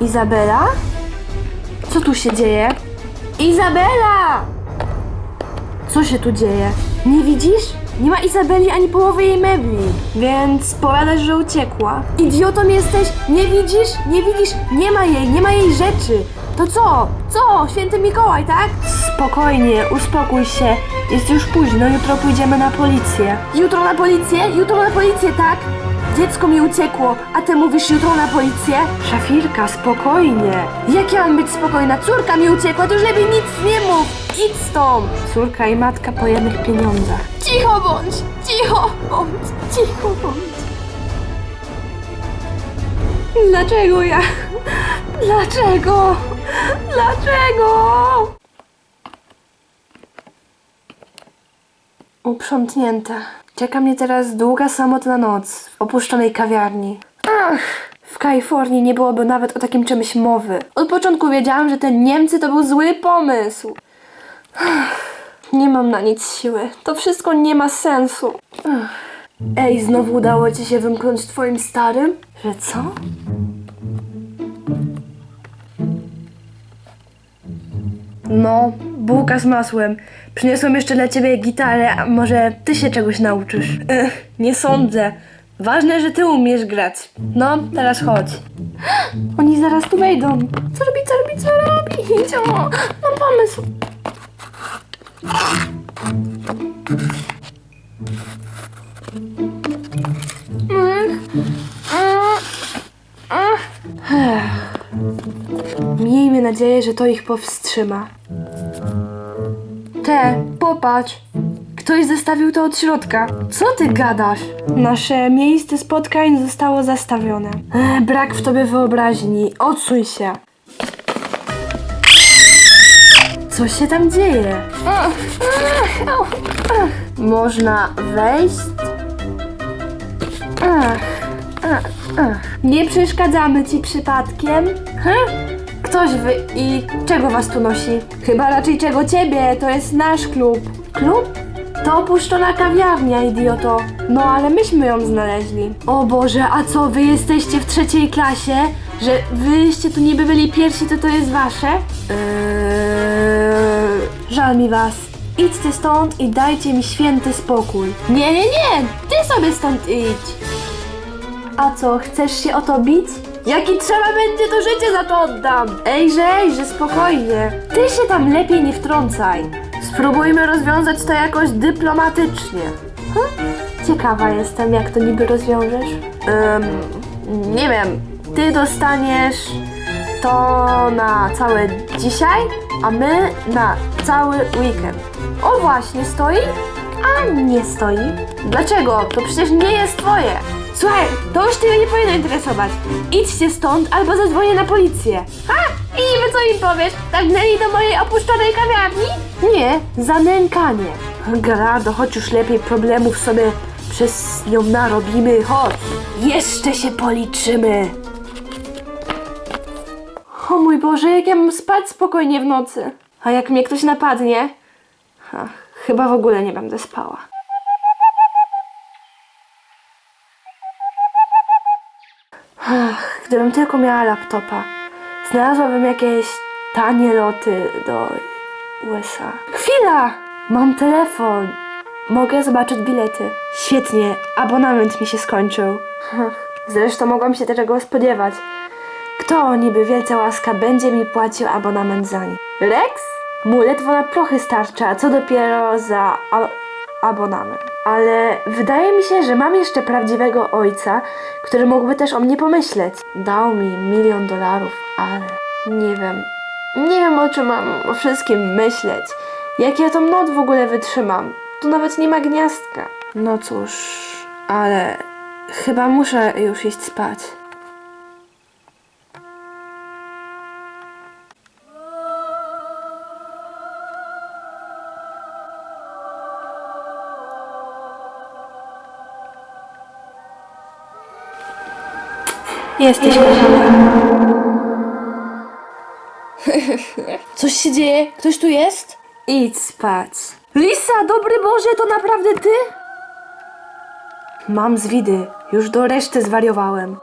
Izabela? Co tu się dzieje? Izabela! Co się tu dzieje? Nie widzisz? Nie ma Izabeli ani połowy jej mebli. Więc powiadasz, że uciekła. Idiotą jesteś? Nie widzisz? Nie widzisz? Nie ma jej, nie ma jej rzeczy. To co? Co? Święty Mikołaj, tak? Spokojnie, uspokój się. Jest już późno, jutro pójdziemy na policję. Jutro na policję? Jutro na policję, tak? Dziecko mi uciekło, a ty mówisz jutro na policję? Szafirka, spokojnie. Jak ja mam być spokojna? Córka mi uciekła, to już lepiej nic nie mów. Idź stąd. Córka i matka po jednych pieniądzach. Cicho bądź, cicho bądź, cicho bądź. Dlaczego ja? Dlaczego? Dlaczego? Uprzątnięte. Czeka mnie teraz długa, samotna noc w opuszczonej kawiarni. Ach, w Kalifornii nie byłoby nawet o takim czymś mowy. Od początku wiedziałam, że te Niemcy to był zły pomysł. Nie mam na nic siły. To wszystko nie ma sensu. Ej, znowu udało ci się wymknąć twoim starym? Że co? No, bułka z masłem. Przyniosłem jeszcze dla ciebie gitarę, a może ty się czegoś nauczysz? Ech, nie sądzę. Ważne, że ty umiesz grać. No, teraz chodź. Oni zaraz tu wejdą. Co robi, co robi, co robi? O, mam pomysł. Miejmy nadzieję, że to ich powstrzyma. Te, popatrz. Ktoś zostawił to od środka. Co ty gadasz? Nasze miejsce spotkań zostało zastawione. Ech, brak w tobie wyobraźni. Odsuń się. Co się tam dzieje? Można wejść? Ach, Nie przeszkadzamy ci przypadkiem? Hm? Ktoś wy... i czego was tu nosi? Chyba raczej czego ciebie, to jest nasz klub. Klub? To opuszczona kawiarnia, idioto. No ale myśmy ją znaleźli. O Boże, a co, wy jesteście w trzeciej klasie? Że wyście tu niby byli pierwsi, to to jest wasze? Eee, żal mi was. Idźcie stąd i dajcie mi święty spokój. Nie, nie, nie! Ty sobie stąd idź! A co, chcesz się o to bić? Jaki trzeba będzie, to życie za to oddam! Ejże, ejże, spokojnie. Ty się tam lepiej nie wtrącaj. Spróbujmy rozwiązać to jakoś dyplomatycznie. Hm? Ciekawa jestem, jak to niby rozwiążesz. Nie wiem. Ty dostaniesz to na całe dzisiaj, a my na cały weekend. O właśnie, stoi? A nie stoi. Dlaczego? To przecież nie jest twoje. Słuchaj, to już ciebie nie powinno interesować. Idźcie stąd albo zadzwonię na policję. Ha! I niby co im powiesz? Tagnęli do mojej opuszczonej kawiarni? Nie, zanękanie. Gerardo, chodź już lepiej problemów sobie przez nią narobimy. Chodź. Jeszcze się policzymy. O mój Boże, jak ja mam spać spokojnie w nocy. A jak mnie ktoś napadnie? Ach, chyba w ogóle nie będę spała. Ach, gdybym tylko miała laptopa, znalazłabym jakieś tanie loty do USA. Chwila! Mam telefon. Mogę zobaczyć bilety. Świetnie, abonament mi się skończył. Zresztą mogłam się tego spodziewać. Kto niby wielce łaska będzie mi płacił abonament za nie? Rex? Mu ledwo na prochy starcza, co dopiero za abonament. Ale wydaje mi się, że mam jeszcze prawdziwego ojca, który mógłby też o mnie pomyśleć. Dał mi milion dolarów, ale nie wiem. Nie wiem o czym mam o wszystkim myśleć. Jak ja tą noc w ogóle wytrzymam? Tu nawet nie ma gniazdka. No cóż, ale chyba muszę już iść spać. Jesteś kochana. Coś się dzieje? Ktoś tu jest? Idź spać. Lisa, dobry Boże, to naprawdę ty? Mam zwidy. Już do reszty zwariowałem.